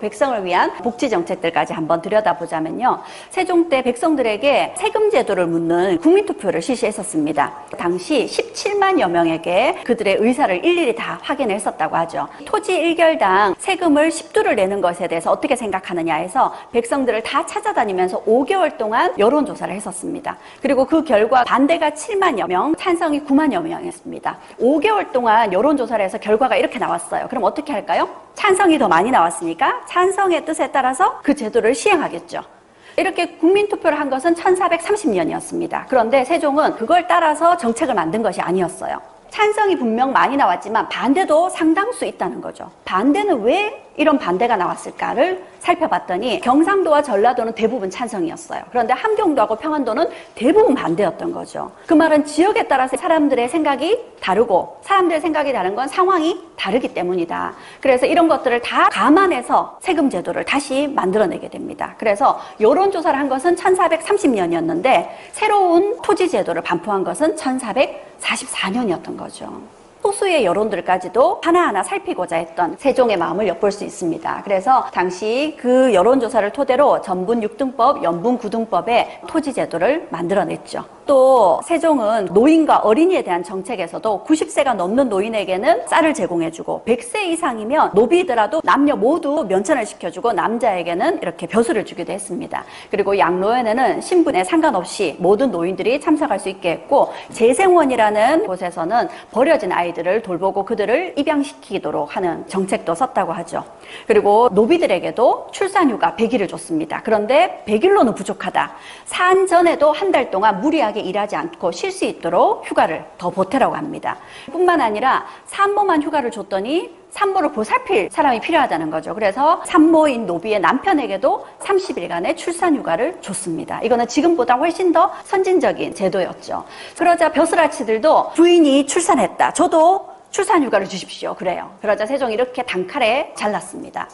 백성을 위한 복지 정책들까지 한번 들여다보자면요. 세종 때 백성들에게 세금 제도를 묻는 국민 투표를 실시했었습니다. 당시 17만여 명에게 그들의 의사를 일일이 다 확인했었다고 하죠. 토지 일결당 세금을 10두를 내는 것에 대해서 어떻게 생각하느냐 해서 백성들을 다 찾아다니면서 5개월 동안 여론조사를 했었습니다. 그리고 그 결과 반대가 7만여 명, 찬성이 9만여 명이었습니다. 5개월 동안 여론조사를 해서 결과가 이렇게 나왔어요. 그럼 어떻게 할까요? 찬성이 더 많이 나왔으니까 찬성의 뜻에 따라서 그 제도를 시행하겠죠. 이렇게 국민투표를 한 것은 1430년이었습니다. 그런데 세종은 그걸 따라서 정책을 만든 것이 아니었어요. 찬성이 분명 많이 나왔지만 반대도 상당수 있다는 거죠. 반대는 왜 이런 반대가 나왔을까를 살펴봤더니 경상도와 전라도는 대부분 찬성이었어요. 그런데 함경도하고 평안도는 대부분 반대였던 거죠. 그 말은 지역에 따라서 사람들의 생각이 다르고 사람들의 생각이 다른 건 상황이 다르기 때문이다. 그래서 이런 것들을 다 감안해서 세금 제도를 다시 만들어내게 됩니다. 그래서 여론조사를 한 것은 1430년이었는데 새로운 토지 제도를 반포한 것은 1444년이었던 거죠. 소수의 여론들까지도 하나하나 살피고자 했던 세종의 마음을 엿볼 수 있습니다. 그래서 당시 그 여론조사를 토대로 전분 6등법, 연분 9등법의 토지 제도를 만들어냈죠. 또 세종은 노인과 어린이에 대한 정책에서도 90세가 넘는 노인에게는 쌀을 제공해주고 100세 이상이면 노비더라도 남녀 모두 면천을 시켜주고 남자에게는 이렇게 벼슬을 주기도 했습니다. 그리고 양로원에는 신분에 상관없이 모든 노인들이 참석할 수 있게 했고 재생원이라는 곳에서는 버려진 아이들을 돌보고 그들을 입양시키도록 하는 정책도 썼다고 하죠. 그리고 노비들에게도 출산휴가 100일을 줬습니다. 그런데 100일로는 부족하다. 산 전에도 한 달 동안 무리하게 일하지 않고 쉴 수 있도록 휴가를 더 보태라고 합니다. 뿐만 아니라 산모만 휴가를 줬더니 산모를 보살필 사람이 필요하다는 거죠. 그래서 산모인 노비의 남편에게도 30일간의 출산 휴가를 줬습니다. 이거는 지금보다 훨씬 더 선진적인 제도였죠. 그러자 벼슬아치들도 부인이 출산했다. 저도 출산 휴가를 주십시오. 그래요. 그러자 세종이 이렇게 단칼에 잘랐습니다.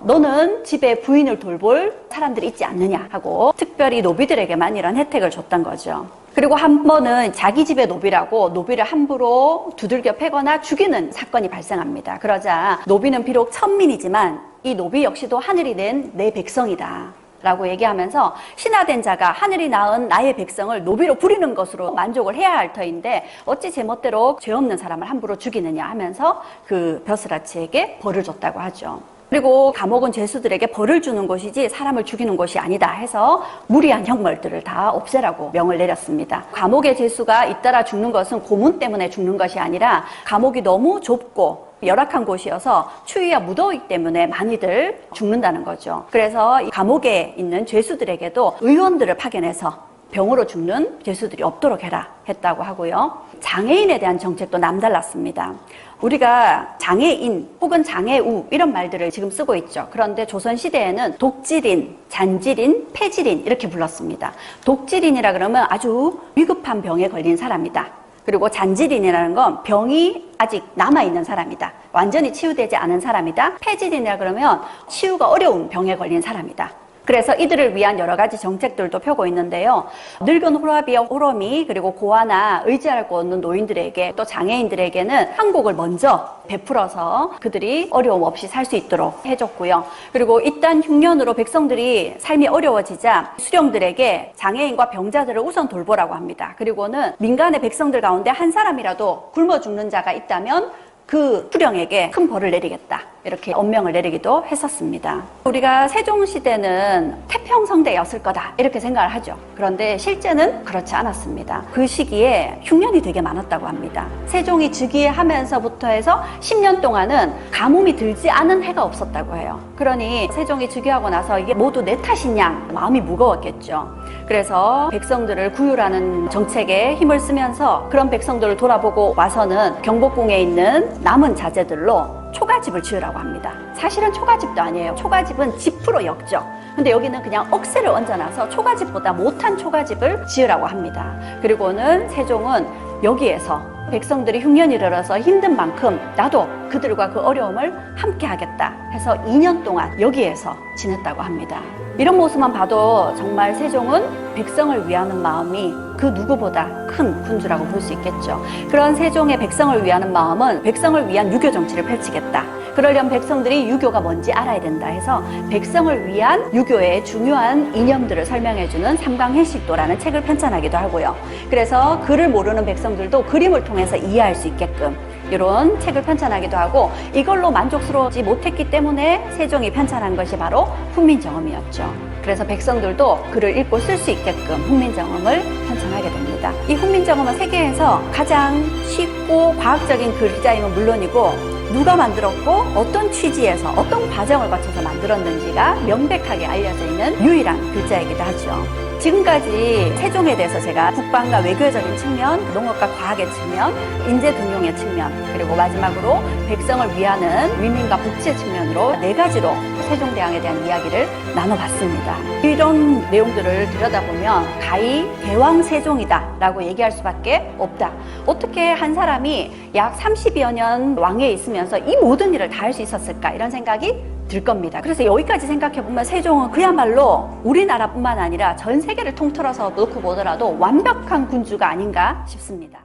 너는 집에 부인을 돌볼 사람들이 있지 않느냐 하고 특별히 노비들에게만 이런 혜택을 줬던 거죠. 그리고 한 번은 자기 집의 노비라고 노비를 함부로 두들겨 패거나 죽이는 사건이 발생합니다. 그러자 노비는 비록 천민이지만 이 노비 역시도 하늘이 낸 내 백성이다. 라고 얘기하면서 신하된 자가 하늘이 낳은 나의 백성을 노비로 부리는 것으로 만족을 해야 할 터인데 어찌 제멋대로 죄 없는 사람을 함부로 죽이느냐 하면서 그 벼슬아치에게 벌을 줬다고 하죠. 그리고 감옥은 죄수들에게 벌을 주는 곳이지 사람을 죽이는 곳이 아니다 해서 무리한 형벌들을 다 없애라고 명을 내렸습니다. 감옥의 죄수가 잇따라 죽는 것은 고문 때문에 죽는 것이 아니라 감옥이 너무 좁고 열악한 곳이어서 추위와 무더위 때문에 많이들 죽는다는 거죠. 그래서 이 감옥에 있는 죄수들에게도 의원들을 파견해서 병으로 죽는 죄수들이 없도록 해라 했다고 하고요. 장애인에 대한 정책도 남달랐습니다. 우리가 장애인 혹은 장애우 이런 말들을 지금 쓰고 있죠. 그런데 조선시대에는 독질인, 잔질인, 폐질인 이렇게 불렀습니다. 독질인이라 그러면 아주 위급한 병에 걸린 사람이다. 그리고 잔질인이라는 건 병이 아직 남아있는 사람이다. 완전히 치유되지 않은 사람이다. 폐질인이라 그러면 치유가 어려운 병에 걸린 사람이다. 그래서 이들을 위한 여러 가지 정책들도 펴고 있는데요. 늙은 호라비와 호러미 그리고 고아나 의지할 곳 없는 노인들에게 또 장애인들에게는 한국을 먼저 베풀어서 그들이 어려움 없이 살 수 있도록 해줬고요. 그리고 일단 흉년으로 백성들이 삶이 어려워지자 수령들에게 장애인과 병자들을 우선 돌보라고 합니다. 그리고는 민간의 백성들 가운데 한 사람이라도 굶어 죽는 자가 있다면 그 수령에게 큰 벌을 내리겠다. 이렇게 엄명을 내리기도 했었습니다. 우리가 세종시대는 태평성대였을 거다. 이렇게 생각을 하죠. 그런데 실제는 그렇지 않았습니다. 그 시기에 흉년이 되게 많았다고 합니다. 세종이 즉위하면서부터 해서 10년 동안은 가뭄이 들지 않은 해가 없었다고 해요. 그러니 세종이 즉위하고 나서 이게 모두 내 탓이냐 마음이 무거웠겠죠. 그래서 백성들을 구휼하는 정책에 힘을 쓰면서 그런 백성들을 돌아보고 와서는 경복궁에 있는 남은 자재들로 초가집을 지으라고 합니다. 사실은 초가집도 아니에요. 초가집은 집으로 엮죠. 근데 여기는 그냥 억새를 얹어놔서 초가집보다 못한 초가집을 지으라고 합니다. 그리고는 세종은 여기에서 백성들이 흉년이 들어서 힘든 만큼 나도 그들과 그 어려움을 함께 하겠다 해서 2년 동안 여기에서 지냈다고 합니다. 이런 모습만 봐도 정말 세종은 백성을 위하는 마음이 그 누구보다 큰 군주라고 볼 수 있겠죠. 그런 세종의 백성을 위하는 마음은 백성을 위한 유교 정치를 펼치겠다. 그러려면 백성들이 유교가 뭔지 알아야 된다 해서 백성을 위한 유교의 중요한 이념들을 설명해주는 삼강해식도라는 책을 편찬하기도 하고요. 그래서 글을 모르는 백성들도 그림을 통해서 이해할 수 있게끔 이런 책을 편찬하기도 하고 이걸로 만족스러워지 못했기 때문에 세종이 편찬한 것이 바로 훈민정음이었죠. 그래서 백성들도 글을 읽고 쓸 수 있게끔 훈민정음을 편찬하게 됩니다. 이 훈민정음은 세계에서 가장 쉽고 과학적인 글자임은 물론이고 누가 만들었고 어떤 취지에서 어떤 과정을 거쳐서 만들었는지가 명백하게 알려져 있는 유일한 글자이기도 하죠. 지금까지 세종에 대해서 제가 국방과 외교적인 측면, 농업과 과학의 측면, 인재 등용의 측면, 그리고 마지막으로 백성을 위하는 위민과 복지의 측면으로 네 가지로 세종대왕에 대한 이야기를 나눠봤습니다. 이런 내용들을 들여다보면 가히 대왕 세종이다 라고 얘기할 수밖에 없다. 어떻게 한 사람이 약 30여 년 왕에 있으면서 이 모든 일을 다 할 수 있었을까 이런 생각이 들 겁니다. 그래서 여기까지 생각해 보면 세종은 그야말로 우리나라뿐만 아니라 전 세계를 통틀어서 놓고 보더라도 완벽한 군주가 아닌가 싶습니다.